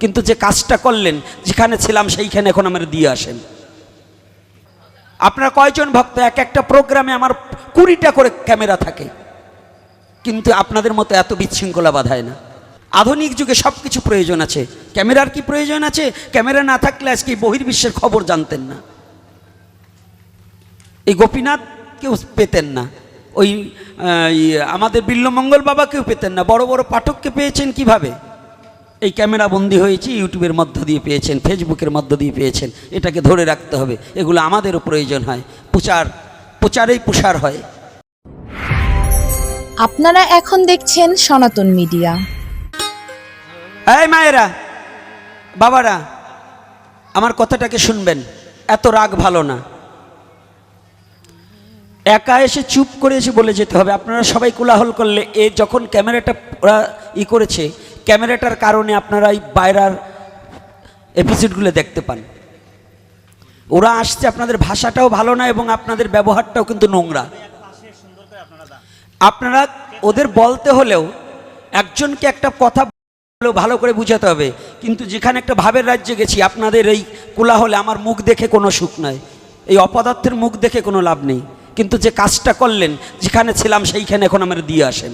কিন্তু যে কাজটা করলেন, যেখানে ছিলাম সেইখানে এখন আমার দিয়ে আসেন। আপনার কয়জন ভক্ত? এক একটা প্রোগ্রামে আমার কুড়িটা করে ক্যামেরা থাকে। কিন্তু আপনাদের মতো এত বিশৃঙ্খলা বাধায় না। আধুনিক যুগে সব কিছু প্রয়োজন আছে। ক্যামেরার কি প্রয়োজন আছে? ক্যামেরা না থাকলে আজকে বহির্বিশ্বের খবর জানতেন না। এই গোপীনাথ কেউ পেতেন না। ওই আমাদের বিল্লমঙ্গল বাবা কেউ পেতেন না। বড় বড় পাঠককে পেয়েছেন কীভাবে? এই ক্যামেরা বন্দি হয়েছে ইউটিউবের মধ্য দিয়ে পেয়েছেন ফেসবুকের মধ্য দিয়ে পেয়েছেন এটাকে ধরে রাখতে হবে। এগুলো আমাদেরও প্রয়োজন হয়। প্রচার প্রচারেই প্রসার হয়। আপনারা এখন দেখছেন সনাতন মিডিয়া। এই মায়েরা বাবারা আমার কথাটাকে শুনবেন। এত রাগ ভালো না। একা এসে চুপ করে এসে বলে যেতে হবে। আপনারা সবাই কোলাহল করলে এ যখন ক্যামেরাটা ওরা ই করেছে ক্যামেরাটার কারণে আপনারা এই বাইরার এপিসোডগুলো দেখতে পান। ওরা আসছে, আপনাদের ভাষাটাও ভালো না এবং আপনাদের ব্যবহারটাও কিন্তু নোংরা। আপনারা ওদের বলতে হলেও একজনকে একটা কথা ভালো করে বুঝাতে হবে, কিন্তু যেখানে একটা ভাবের রাজ্যে গেছি, আপনাদের এই কোলাহলে আমার মুখ দেখে কোনো সুখ নয় এই অপদার্থের মুখ দেখে কোনো লাভ নেই, কিন্তু যে কাজটা করলেন, যেখানে ছিলাম সেইখানে এখন আমার দিয়ে আসেন।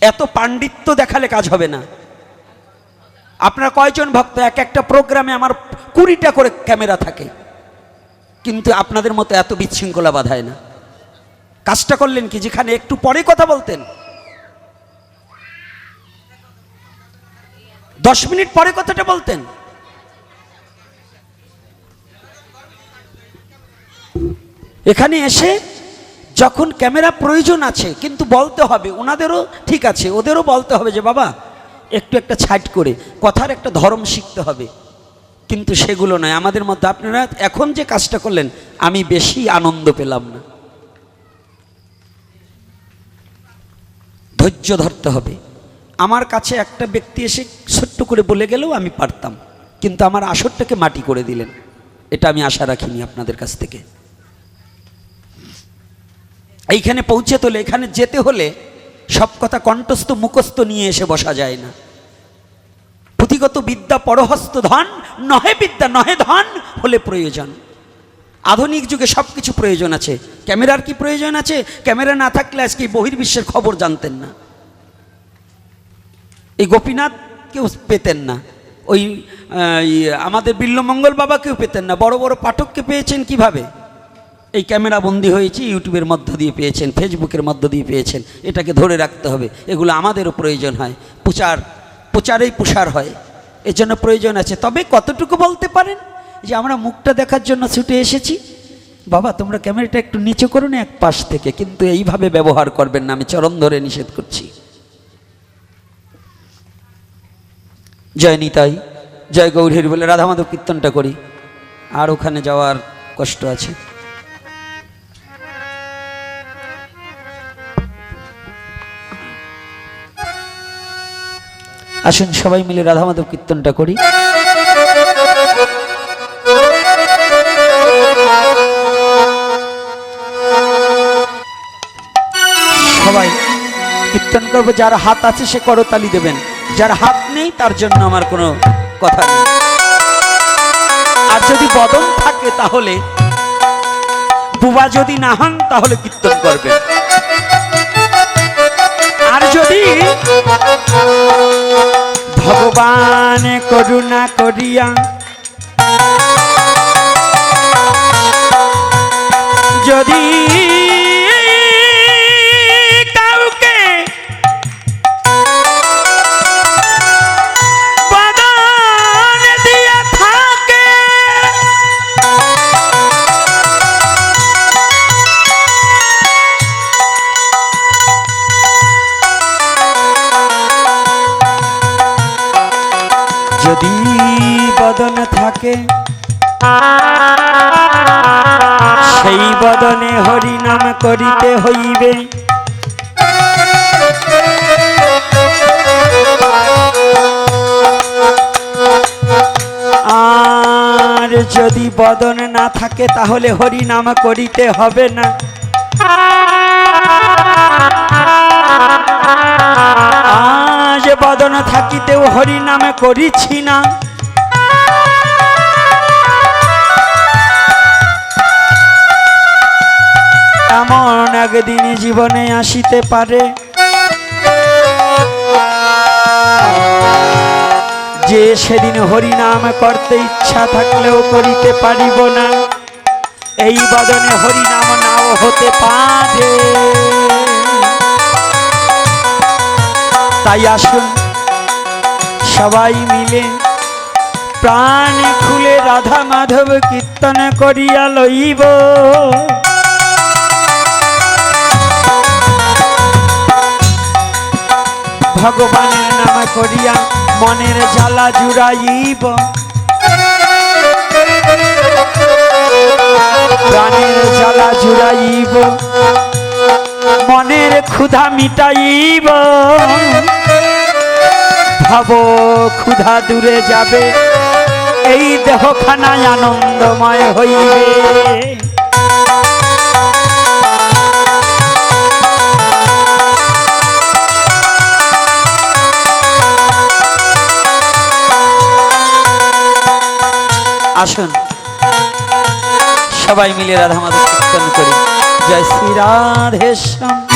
এত পাণ্ডিত্য দেখালে কাজ হবে না। আপনার কয়জন ভক্ত? এক একটা প্রোগ্রামে আমার কুড়িটা করে ক্যামেরা থাকে। কিন্তু আপনাদের মতো এত বিশৃঙ্খলা বাধায় না। কাজটা করলেন কি? যেখানে একটু পরে কথা বলতেন। দশ মিনিট পরে কথাটা বলতেন। এখানে এসে যখন ক্যামেরা প্রয়োজন আছে, কিন্তু বলতে হবে ওনাদেরও ঠিক আছে, ওদেরও বলতে হবে যে, বাবা, একটু একটা ছাইট করে, কথার একটা ধর্ম শিখতে হবে। কিন্তু সেগুলো নয়, আমাদের মধ্যে আপনারা এখন যে কাজটা করলেন, আমি বেশি আনন্দ পেলাম না। ধৈর্য ধরতে হবে। আমার কাছে একটা ব্যক্তি এসে ছোট্ট করে বলে গেলেও আমি পারতাম, কিন্তু আমার আসরটাকে মাটি করে দিলেন। এটা আমি আশা রাখিনি আপনাদের কাছ থেকে। এইখানে পৌঁছে তোলে এখানে যেতে হলে সব কথা কণ্ঠস্থ, মুখস্থ নিয়ে এসে বসা যায় না। পুঁথিগত বিদ্যা পরহস্ত ধন, নহে বিদ্যা, নহে ধন হলে প্রয়োজন। আধুনিক যুগে সব কিছু প্রয়োজন আছে। ক্যামেরার কি প্রয়োজন আছে? ক্যামেরা না থাকলে আজকে বহির্বিশ্বের খবর জানতেন না। এই গোপীনাথ কেউ পেতেন না। ওই আমাদের বিল্লমঙ্গল বাবা কেউ পেতেন না। বড় বড় পাঠককে পেয়েছেন কীভাবে? এই ক্যামেরা বন্দি হয়েছে, ইউটিউবের মধ্য দিয়ে পেয়েছেন, ফেসবুকের মধ্য দিয়ে পেয়েছেন, এটাকে ধরে রাখতে হবে। এগুলো আমাদেরও প্রয়োজন হয়। প্রচার, প্রচারেই প্রসার হয়। এর জন্য প্রয়োজন আছে। তবে কতটুকু বলতে পারেন যে আমরা মুখটা দেখার জন্য ছুটে এসেছি? বাবা, তোমরা ক্যামেরাটা একটু নিচে করো না, এক পাশ থেকে। কিন্তু এইভাবে ব্যবহার করবেন না, আমি চরণ ধরে নিষেধ করছি। জয় নিতাই, জয় গৌরীর বলে রাধা মাধব কীর্তনটা করি। আর ওখানে যাওয়ার কষ্ট আছে। আসুন সবাই মিলে রাধা মাধব কীর্তনটা করি। সবাই, কীর্তন করব, যার হাত আছে সে করতালি দেবেন। যার হাত নেই, তার জন্য আমার কোনো কথা নেই। আর যদি বদন থাকে তাহলে, বুবা যদি না হন, তাহলে কীর্তন করবেন। যদি ভগবান করুণা করিয়া যদি যদি বদন থাকে, সেই বদনে হরি নাম করিতে হইবে। আর যদি বদন না থাকে, তাহলে হরি নাম করিতে হবে না। বদন থাকিতেও হরি নামে করিছি না। এমন একদিন জীবনে আসিতে পারে যে সেদিন হরি নাম করতে ইচ্ছা থাকলেও করিতে পারিব না। এই বদনে হরি নাম নাও হতে পারে। তাই আসুন সবাই মিলে প্রাণ খুলে রাধা মাধব কীর্তন করিয়া লইব। ভগবানের নাম করিয়া মনের জ্বালা জুড়াইব। প্রাণের জ্বালা জুড়াইব। মনের ক্ষুধা মিটাইব। ভাব, ক্ষুধা দূরে যাবে। এই দেহখানায় আনন্দময় হইবে। আসুন, সবাই মিলে রাধা মাধব কীর্তন করি। জয় শ্রী রাধেশ্যাম।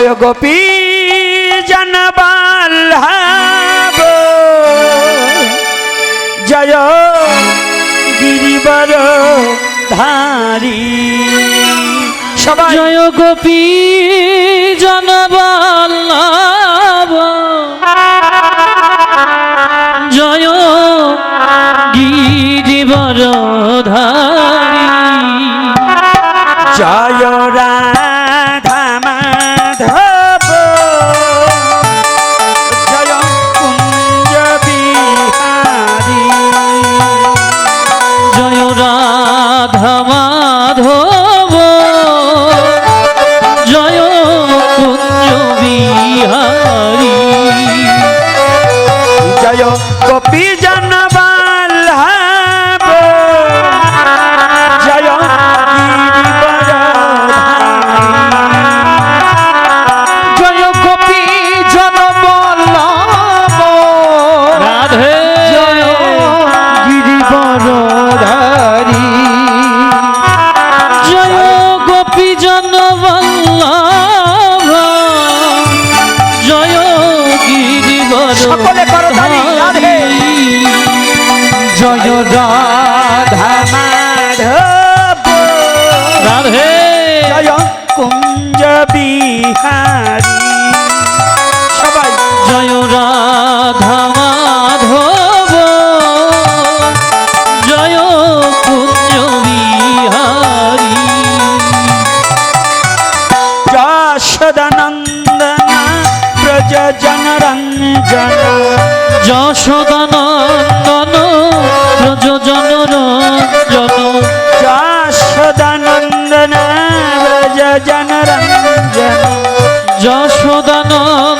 জয় গোপী জনবাল্লাভ জয় গিরিবর ধারী। সবাই জয় গোপী জনবল্লভ জয় গিরিবর গিরিবরধারী জয় রাধা সকলে করতালি, রাধে। জয় রাধা মাধব। রাধে। জয় কুঞ্জ বিহারী। সবাই। জয় রাধা যশোদানন্দন প্রযোজন রঞ্জন যশোদানন্দন ব্রজ জনরঞ্জন যশোদানন্দন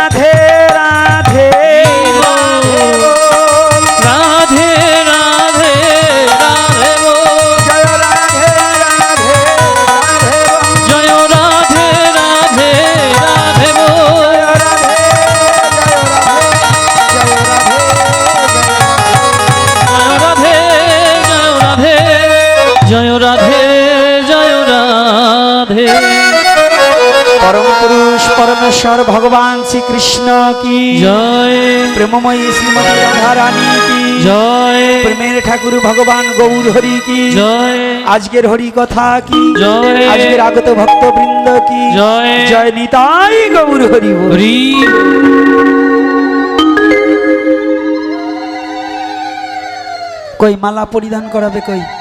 পরমেশ্বর ভগবান শ্রীকৃষ্ণ কি? জয়। প্রেমময়ী শ্রীমতী রাধা রানী কি? জয়। প্রেমের ঠাকুর ভগবান গৌর হরি কি? জয়। আজকের হরি কথা কি? জয়। আজকের আগত ভক্ত বৃন্দ কি? জয়। জয় নিতাই গৌর হরি। হরি। কই মালা পরিধান করাবে কই?